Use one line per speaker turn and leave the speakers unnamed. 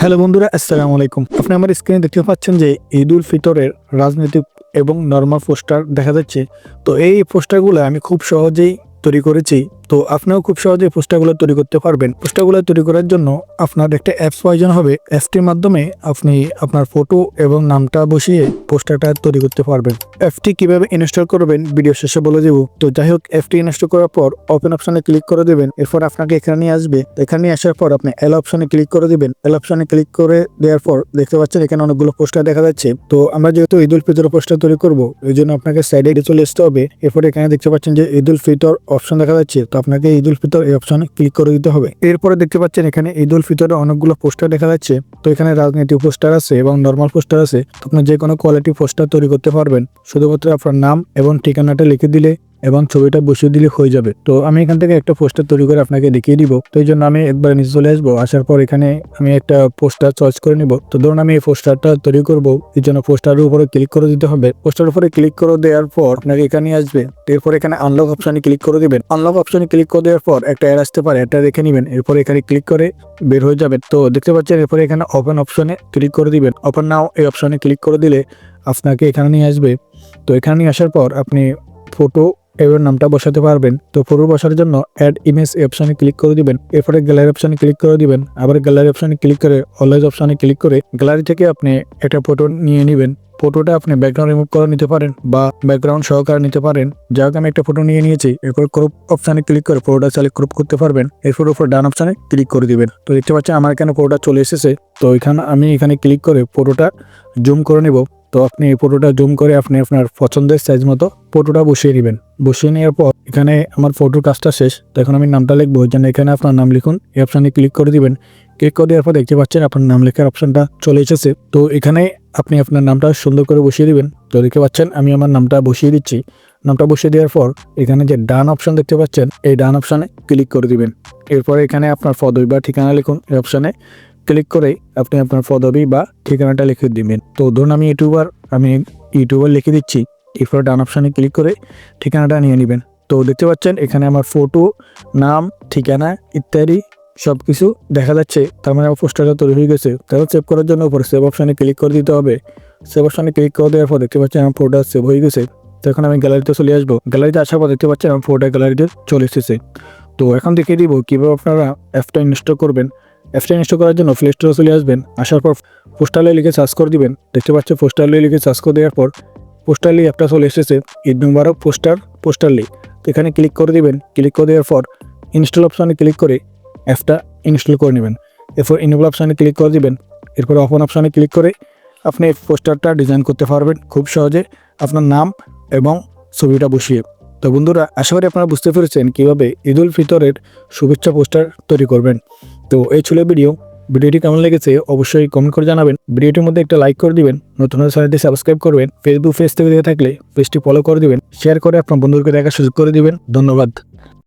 Hello বন্ধুরা, আসসালামু আলাইকুম। আপনি আমার স্ক্রিনে দেখতে পাচ্ছেন যে ঈদ উল ফিতরের রাজনৈতিক এবং নর্মাল পোস্টার দেখা যাচ্ছে। তো এই পোস্টারগুলো আমি খুব সহজেই তৈরি করেছি। তো আপনিও খুব সহজেই পোস্টারগুলো তৈরি করতে পারবেন। পোস্টারগুলো তৈরি করার জন্য আপনার একটা অ্যাপস প্রয়োজন হবে। অ্যাপসটির মাধ্যমে আপনি আপনার ফটো এবং নামটা বসিয়ে পোস্টারটা তৈরি করতে পারবেন। অ্যাপটি কীভাবে ইনস্টল করবেন ভিডিও শেষে বলে দেবো। তো যাই হোক অ্যাপটি ইনস্টল করার পর ওপেন অপশনে ক্লিক করে দেবেন। এরপর আপনাকে এখানে নিয়ে আসবে। এখানে আসার পর আপনি এল অপশনে ক্লিক করে দিবেন। এল অপশনে ক্লিক করে দেওয়ার পর দেখতে পাচ্ছেন এখানে অনেকগুলো পোস্টার দেখা যাচ্ছে। তো আমরা যেহেতু ঈদ উল ফিতর পোস্টার তৈরি করব এই জন্য আপনাকে সাইডে চলে আসতে হবে। এরপর এখানে দেখতে পাচ্ছেন যে ঈদ উল ফিতর অপশন দেখা যাচ্ছে। আপনাকে ঈদ উল ফিতর এই অপশনে ক্লিক করে দিতে হবে। এরপরে দেখতে পাচ্ছেন এখানে ঈদ উল ফিতরে অনেকগুলো পোস্টার দেখা যাচ্ছে। তো এখানে রাজনৈতিক পোস্টার আছে এবং নর্মাল পোস্টার আছে। আপনি যে কোনো কোয়ালিটি পোস্টার তৈরি করতে পারবেন। শুধুমাত্র আপনার নাম এবং ঠিকানাটা লিখে দিলে এবং ছবিটা বসিয়ে দিলে হয়ে যাবে। তো আমি এখান থেকে একটা পোস্টার তৈরি করে আপনাকে দেখিয়ে দিব। তো এই জন্য আমি একবার নিচে চলে আসব। আসার পর এখানে আমি একটা পোস্টার চয়েস করে নিব। তো ধরুন আমি এই পোস্টারটা তৈরি করব। এই জন্য পোস্টারের উপরে ক্লিক করে দিতে হবে। পোস্টার উপরে ক্লিক করে দেওয়ার পর আপনাকে এখানে আসবে। এরপর এখানে আনলক অপশনে ক্লিক করে দিবেন। আনলক অপশনে ক্লিক করে দেওয়ার পর একটা অ্যাড আসতে পারে। এটা দেখে নেবেন। এরপর এখানে ক্লিক করে বের হয়ে যাবেন। তো দেখতে পাচ্ছেন এরপরে এখানে ওপেন অপশনে ক্লিক করে দিবেন। ওপেন নাও এই অপশনে ক্লিক করে দিলে আপনাকে এখানে নিয়ে আসবে। তো এখানে নিয়ে আসার পর আপনি ফটো এবার নামটা বসাতে পারবেন। তো ফটো বসার জন্য অ্যাড ইমেজ অপশনে ক্লিক করে দিবেন। এরপরে গ্যালারি অপশনে ক্লিক করে দিবেন। আবার গ্যালারি অপশনে ক্লিক করে অলওয়েজ অপশনে ক্লিক করে গ্যালারি থেকে আপনি একটা ফটো নিয়ে নেবেন। ফটোটা আপনি ব্যাকগ্রাউন্ড রিমুভ করে নিতে পারেন বা ব্যাকগ্রাউন্ড সহকারে নিতে পারেন। যাক আমি একটা ফটো নিয়ে নিয়েছি। এরপর ক্রপ অপশনে ক্লিক করে ফটোটা চালিয়ে ক্রপ করতে পারবেন। এরপর উপর ডান অপশনে ক্লিক করে দিবেন। তো দেখতে পাচ্ছেন আমার এখানে ফটোটা চলে এসেছে। তো এখানে আমি এখানে ক্লিক করে ফটোটা জুম করে নেব। তো আপনি এই ফটোটা জুম করে আপনি আপনার পছন্দের সাইজ মতো ফটোটা বসিয়ে নেবেন। বসিয়ে নেওয়ার পর এখানে আমার ফটোর কাজটা শেষ। তো এখন আমি নামটা লিখব। যেন এখানে আপনার নাম লিখুন। এই অপশানে ক্লিক করে দিবেন। ক্লিক করে দেওয়ার পর দেখতে পাচ্ছেন আপনার নাম লেখার অপশনটা চলে এসেছে। তো এখানে আপনি আপনার নামটা সুন্দর করে বসিয়ে দিবেন। তো দেখতে পাচ্ছেন আমি আমার নামটা বসিয়ে দিচ্ছি। নামটা বসিয়ে দেওয়ার পর এখানে যে ডান অপশন দেখতে পাচ্ছেন, এই ডান অপশানে ক্লিক করে দিবেন। এরপর এখানে আপনার পদবি বা ঠিকানা লিখুন। এই অপশানে ক্লিক করে আপনি আপনার পদবি বা ঠিকানাটা লিখে দিবেন। তো ধরুন আমি ইউটিউবার আমি ইউটিউবার লিখে দিচ্ছি। এরপর ডান অপশানে ক্লিক করে ঠিকানাটা নিয়ে নেবেন। তো দেখতে পাচ্ছেন এখানে আমার ফটো নাম, ঠিকানা ইত্যাদি সব কিছু দেখা যাচ্ছে। তার মানে আমার পোস্টারটা তৈরি হয়ে গেছে। তাহলে সেভ করার জন্য উপরে সেভ অপশানে ক্লিক করে দিতে হবে। সেভ অপশানে ক্লিক করে দেওয়ার পর দেখতে পাচ্ছেন আমার ফটোটা সেভ হয়ে গেছে। তো এখন আমি গ্যালারিতে চলে আসব। গ্যালারিতে আসার পর দেখতে পাচ্ছেন আমার ফটোটা গ্যালারিতে চলে এসেছে। তো এখন দেখিয়ে দিব কীভাবে আপনারা অ্যাপটা ইনস্টল করবেন। অ্যাপটা ইনস্টল করার জন্য প্লে স্টোরে চলে আসবেন। আসার পর পোস্টালে লিখে সার্চ করে দিবেন। দেখতে পাচ্ছেন পোস্টালে লিখে সার্চ করে দেওয়ার পর পোস্টারলি অ্যাপটা চলে এসেছে, ঈদ মুবারক পোস্টার পোস্টারলি তো এখানে ক্লিক করে দিবেন। ক্লিক করে দেওয়ার পর ইনস্টল অপশানে ক্লিক করে অ্যাপটা ইনস্টল করে নেবেন। এরপর ইনেবল অপশানে ক্লিক করে দিবেন। এরপর অপন অপশানে ক্লিক করে আপনি পোস্টারটা ডিজাইন করতে পারবেন খুব সহজে আপনার নাম এবং ছবিটা বসিয়ে। তো বন্ধুরা, আশা করি আপনারা বুঝতে পেরেছেন কীভাবে ঈদ উল ফিতরের শুভেচ্ছা পোস্টার তৈরি করবেন। তো এই ছিল ভিডিও, ভিডিওটি কেমন লেগেছে অবশ্যই কমেন্ট করে জানাবেন। ভিডিওটির মধ্যে একটা লাইক করে দিবেন, নতুন চ্যানেলটি সাবস্ক্রাইব করবেন ফেসবুক পেজ থেকে দেখে থাকলে পেজটি ফলো করে দিবেন শেয়ার করে আপনার বন্ধুদেরকে দেখার সুযোগ করে দিবেন। ধন্যবাদ।